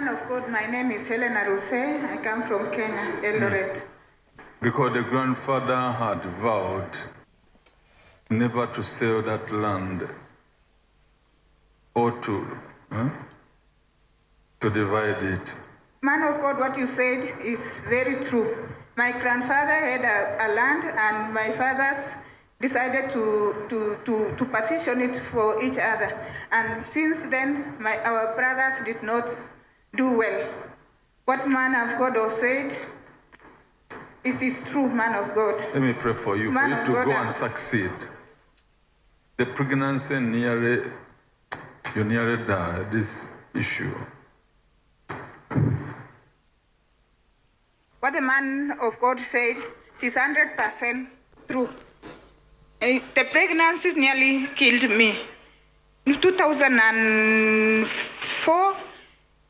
Man of God, my name is Helena Ruse. I come from Kenya, Eldoret. Hmm. Because the grandfather had vowed never to sell that land or to, huh, to divide it. Man of God, what you said is very true. My grandfather had a, a land, and my fathers decided to, to, to, to partition it for each other. And since then, my, our brothers did not do well. What man of God have said, it is true, man of God. Let me pray for you, for you to God, go and succeed. The pregnancy nearly, you nearly died, this issue. What the man of God said is 100% true. Eh, The pregnancy nearly killed me. In 2004,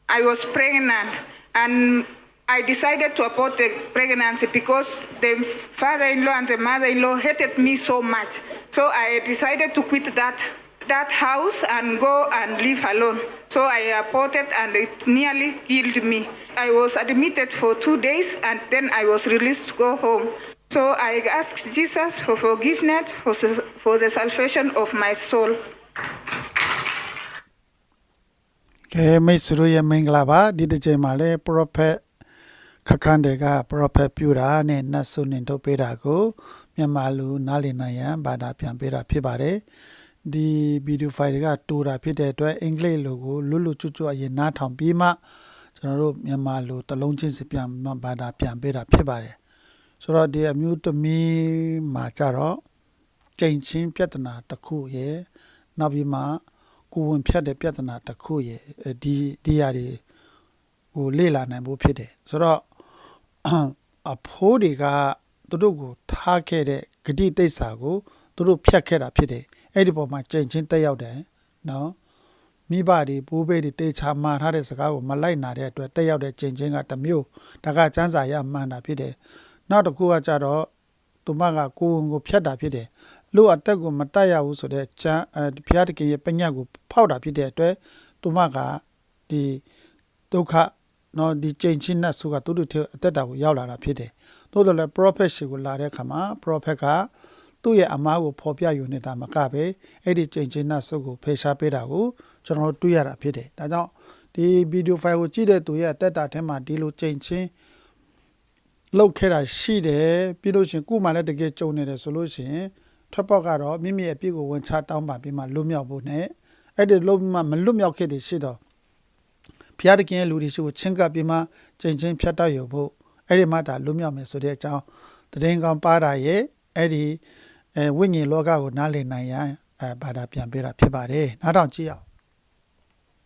I was pregnant and I decided to abort the pregnancy because the father-in-law and the mother-in-law hated me so much. So I decided to quit that that house and go and live alone. So I aborted and it nearly killed me. I was admitted for two days and then I was released to go home. So I asked Jesus for forgiveness for, for the salvation of my soul. ကဲမိတ်ဆွေတို့ရဲ့မင်္ဂလာပါဒီတစ်ချိန်မှာလဲ prophet ခက်ခန်းတွေက prophet ပြူတာနဲ့နတ်ဆုနေထုတ်ပေးတာကိုမြန်မာလူနားလည်နိုင်ရန်ဘာသာပြန်ပေးတာဖြစ်ပါတယ်ဒီဗီဒီယိုဖိုင်တွေကတူတာဖြစ်တဲ့အတွက်အင်္ဂလိပ်လိုကိုလွတ်လွတ်ကျွတ်ကျွတ်အရင်နားထောင်ပြီးမှကျွန်တော်တို့မြန်မာလူတစ်လုံးချင်းစီပြန်မှဘာသာပြန်ပေးတာဖြစ်ပါတယ်ဆိုတော့ဒီအမျိုးသမီးမှာကြတော့ကြိမ်ချင်းပြဿနာတစ်ခုရယ်နောက်ပြီးမှ ကိုယ်ဝင်ဖြတ်တဲ့ပြဿနာတစ်ခုရယ်အဲဒီဒီຢာတွေဟိုလေ့လာနိုင်ဖို့ဖြစ်တယ်ဆိုတော့အဖိုးတွေကသူတို့ကိုထားခဲ့တဲ့ဂတိတိတ်စာကိုသူတို့ဖြတ်ခဲ့တာဖြစ်တယ်အဲ့ဒီပေါ်မှာကြင်ချင်းတက်ရောက်တယ်နော်မိဘတွေပိုးဘေးတွေတေချာမှားထားတဲ့စကားကိုမလိုက်နာတဲ့အတွက်တက်ရောက်တဲ့ကြင်ချင်းကတစ်မျိုးဒါကစန်းစာရမှန်တာဖြစ်တယ်နောက်တစ်ခုကကြတော့သူမကကိုယ်ဝန်ကိုဖြတ်တာဖြစ်တယ် လူအတက်ကိုမတက်ရဘူးဆိုတဲ့ချမ်းအဲဘုရားတခင်ရဲ့ပညတ်ကိုဖောက်တာဖြစ်တဲ့အတွက်သူမကဒီဒုက္ခနော်ဒီချိန်ချင်းနဲ့ဆိုကသူတို့ထဲအသက်တာကိုရောက်လာတာဖြစ်တယ်။သို့တော်လည်း prophet ရှိကိုလာတဲ့အခါမှာ prophet ကသူ့ရဲ့အမားကိုဖော်ပြယူနေတာမကပဲအဲ့ဒီချိန်ချင်းနဲ့ဆိုကိုဖေရှားပေးတာကိုကျွန်တော်တို့တွေ့ရတာဖြစ်တယ်။ဒါကြောင့်ဒီဗီဒီယိုဖိုင်ကိုကြည့်တဲ့သူရဲ့အသက်တာထဲမှာဒီလိုချိန်ချင်းလောက်ခဲ့တာရှိတယ်ပြီးလို့ရှရင်ကုမှလည်းတကယ်ကြုံနေတယ်ဆိုလို့ရှရင် ထွက်ပေါက်ကတော့မိမိရဲ့အပြစ်ကိုဝန်ချတောင်းပါပြီးမှလွတ်မြောက်ဖို့နဲ့အဲ့ဒီလွတ်မှမလွတ်မြောက်ခဲ့တဲ့ရှိတော့ဘုရားတခင်ရဲ့လူတွေရှိကိုချင်းကပ်ပြီးမှချိန်ချင်းဖြတ်တတ်ရဖို့အဲ့ဒီမှဒါလွတ်မြောက်မယ်ဆိုတဲ့အကြောင်းတရင်ကောင်ပါတာရဲ့အဲ့ဒီအဲဝိညာဉ်လောကကိုနားလည်နိုင်ရန်အဲဘာသာပြန်ပေးတာဖြစ်ပါတယ်နားထောင်ကြည့်အောင်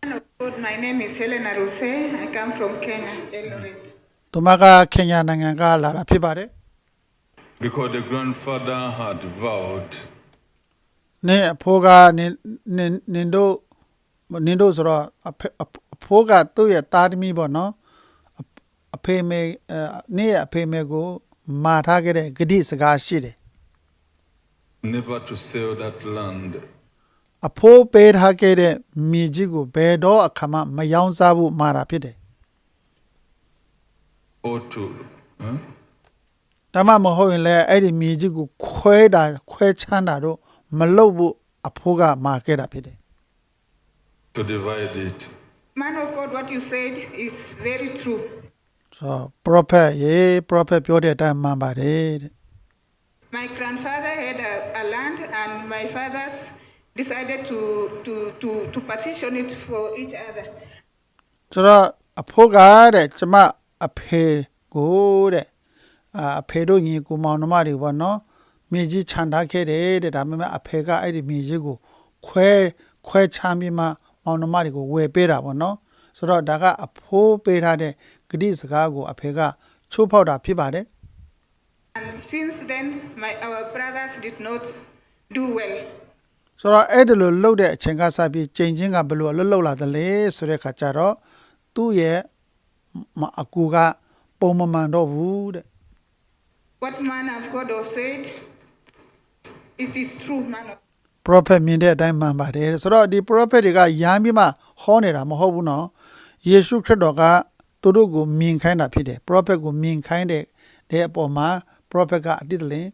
Man of God, my name is Helena Ruse. I come from Kenya, Eldoret. သူမကခင်ညာနိုင်ငံကလာတာဖြစ်ပါတယ် Because the grandfather had vowed နင်းအဖိုးကနင်းနင်းနင်းတို့နင်းတို့ဆိုတော့အဖေအဖိုးကသူ့ရဲ့တာသမီပေါ့နော်အအဖေမေအဲနင်းရဲ့အဖေမေကိုမာထားခဲ့တဲ့ဂတိစကားရှိတယ် never to sell that land အဖိုးပေးထားခဲ့တဲ့မြေကြီးကိုဘယ်တော့အခါမှမယောင်းစားဘူးမာတာဖြစ်တယ် or to, huh, ။ ဒါမှမဟုတ်ရင်လည်းအဲ့ဒီမြေကြီးကိုခွဲတာခွဲချမ်းတာတော့မလုပ်ဘူးအဖိုးကမာခဲ့တာဖြစ်တယ် to divide it. Man of God, what you said is very true. ။ဆိုတော့ prophet ရေ prophet ပြောတဲ့အတိုင်းမှန်ပါတယ်တဲ့ My grandfather had a, a land, and my fathers decided to, to, to, to partition it for each other. ။ဆိုတော့အဖိုးကတဲ့ကျမအဖေကိုတဲ့ အာအဖေတို့ညီကိုမောင်နှမတွေပေါ့နော်မြေကြီးခြံထားခဲ့တယ်တဲ့ဒါပေမဲ့အဖေကအဲ့ဒီမြေကြီးကိုခွဲခွဲချမ်းပြီးမှမောင်နှမတွေကိုဝယ်ပေးတာပေါ့နော်ဆိုတော့ဒါကအဖိုးပေးထားတဲ့ဂတိစကားကိုအဖေကချိုးဖောက်တာဖြစ်ပါတယ် And since then, my, our brothers did not do well. ဆိုတော့အဲ့ဒီလိုလှုပ်တဲ့အချိန်ကစပြီးချိန်ချင်းကဘယ်လိုအလုပ်လုပ်လာသလဲဆိုတဲ့ခါကျတော့သူ့ရဲ့မအကူကပုံမမှန်တော့ဘူးတဲ့ What man of God have said, it is true, man of prophet မြင်တဲ့အတိုင်းမှန်ပါတယ်ဆိုတော့ဒီ prophet တွေကရမ်းပြီးမှဟောနေတာမဟုတ်ဘူးနော်ယေရှုခရစ်တော်ကသူတို့ကိုမြင်ခိုင်းတာဖြစ်တယ် prophet ကိုမြင်ခိုင်းတဲ့တဲ့အပေါ်မှာ prophet ကအတိတ်လင်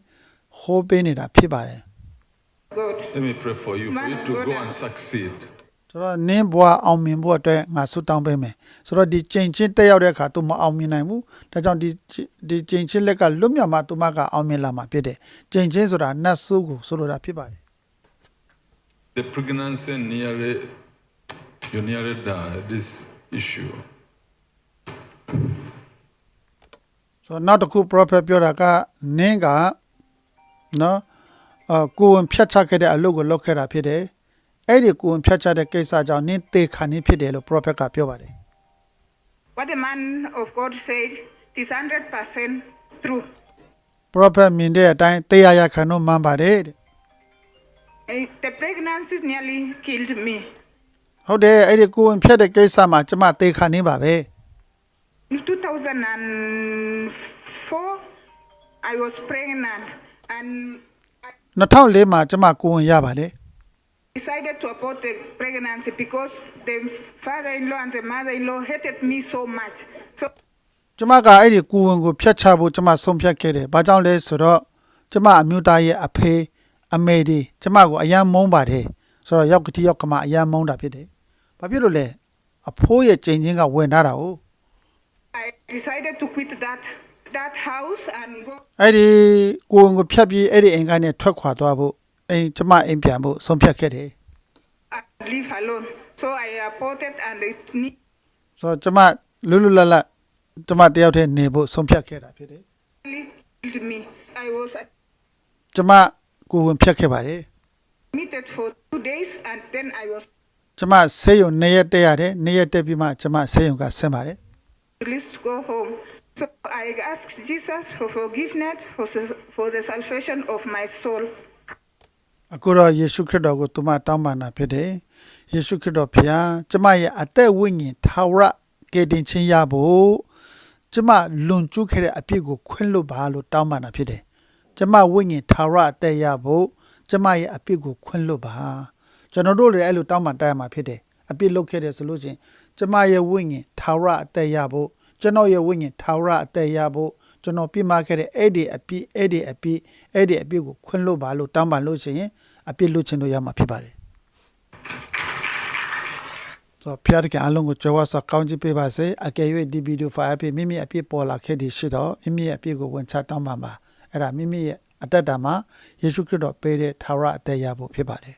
ဟောပေးနေတာဖြစ်ပါတယ် God. Let me pray for you, for Man you of to God, go I- and succeed. ဆိုတော့နင်းဘွားအောင်မြင်ဖို့အတွက်ငါဆုတောင်းပေးမယ်ဆိုတော့ဒီချိန်ချင်းတက်ရောက်တဲ့အခါ तू မအောင်မြင်နိုင်ဘူးဒါကြောင့်ဒီဒီချိန်ချင်းလက်ကလွတ်မြောက်မှ तू မကအောင်မြင်လာမှာဖြစ်တယ်ချိန်ချင်းဆိုတာနတ်ဆိုးကိုဆိုလိုတာဖြစ်ပါတယ် The pregnancy nearly, you nearly died, this issue. ဆိုတော့နောက်တစ်ခု prophet ပြောတာကနင်းကနော်အကိုယ်ဝင်ဖြတ်ချခဲ့တဲ့အလုပ်ကိုလုပ်ခဲ့တာဖြစ်တယ် အဲ့ဒီကိုယ်ဝင်ဖြတ်ချတဲ့ကိစ္စကြောင့်နင်းတေခါနေဖြစ်တယ်လို့ prophet ကပြောပါတယ် What the man of God said it is 100% true. prophet မြင်တဲ့အတိုင်းတရားရခံတော့မှန်ပါတယ်တဲ့ Eh, The pregnancy nearly killed me. ဟုတ်တယ်အဲ့ဒီကိုယ်ဝင်ဖြတ်တဲ့ကိစ္စမှာကျမတေခါနေပါပဲ In 2004, I was pregnant and I 2004မှာကျမကိုယ်ဝင်ရပါတယ် decided to abort the pregnancy because the father-in-law and the mother-in-law hated me so much. So ကျမကအဲ့ဒီကိုယ်ဝင်ကိုဖျက်ချဖို့ကျမဆုံးဖြတ်ခဲ့တယ်။ဘာကြောင့်လဲဆိုတော့ကျမအမျိုးသားရဲ့အဖေအမေဒီကျမကိုအယံမုန်းပါတယ်။ဆိုတော့ရောက်ကတိရောက်ကမအယံမုန်းတာဖြစ်တယ်။ဘာဖြစ်လို့လဲ။အဖိုးရဲ့ချိန်ချင်းကဝင်ထားတာ哦 I decided to quit that that house and go ။အဲ့ဒီကိုယ်ဝင်ကိုဖျက်ပြီးအဲ့ဒီအိမ်ကနေထွက်ခွာသွားဖို့ အိမ်ကျမအိမ်ပြန်ဖို့ဆုံးဖြတ်ခဲ့တယ် and live alone. So I aborted and it nearly ။ဆိုတော့ကျမလွတ်လွတ်လပ်လပ်ကျမတယောက်တည်းနေဖို့ဆုံးဖြတ်ခဲ့တာဖြစ်တယ် killed me. I was ။ကျမကိုယ်ဝင်ဖျက်ခဲ့ပါတယ် admitted for two days and then I was ။ကျမဆေးရုံနှစ်ရက်တက်ရတယ်။နှစ်ရက်တက်ပြီးမှကျမဆေးရုံကဆင်းပါတယ်။ released to go home. So I asked Jesus for forgiveness for, s- for the salvation of my soul. အခုတော့ယေရှုခရစ်တော်ကိုသူမတောင်းပန်တာဖြစ်တယ်။ယေရှုခရစ်တော်ဖျားကျမရဲ့အသက်ဝိညာဉ်ထာဝရကယ်တင်ခြင်းရဖို့ကျမလွန်ကျူးခဲ့တဲ့အပြစ်ကိုခွင့်လွတ်ပါလို့တောင်းပန်တာဖြစ်တယ်။ကျမဝိညာဉ်ထာဝရအသက်ရဖို့ကျမရဲ့အပြစ်ကိုခွင့်လွတ်ပါ။ကျွန်တော်တို့လည်းအဲ့လိုတောင်းပန်တတ်ရမှာဖြစ်တယ်။အပြစ်လုပ်ခဲ့တယ်ဆိုလို့ချင်းကျမရဲ့ဝိညာဉ်ထာဝရအသက်ရဖို့ကျွန်တော်ရဲ့ဝိညာဉ်ထာဝရအသက်ရဖို့ ကျွန်တော်ပြစ်မှားခဲ့တဲ့အဲ့ဒီအပြစ်အဲ့ဒီအပြစ်အဲ့ဒီအပြစ်ကိုခွင့်လွတ်ပါလို့တောင်းပန်လို့ရှိရင်အပြစ်လွတ်ခြင်းတို့ရမှာဖြစ်ပါတယ်။ဆိုဖျားတဲ့အလုံးကိုကြောဝါစကောင်းကြည့်ပေးပါစေအကယ်၍ဒီဗီဒီယိုဖိုင်အဖြစ်မိမိအပြစ်ပေါ်လာခဲ့သည်ရှိတော့မိမိရဲ့အပြစ်ကိုဝန်ချတောင်းပန်ပါအဲ့ဒါမိမိရဲ့အတ္တတာမှာယေရှုခရစ်တော်ပေးတဲ့ထာဝရအသက်ရဖို့ဖြစ်ပါတယ်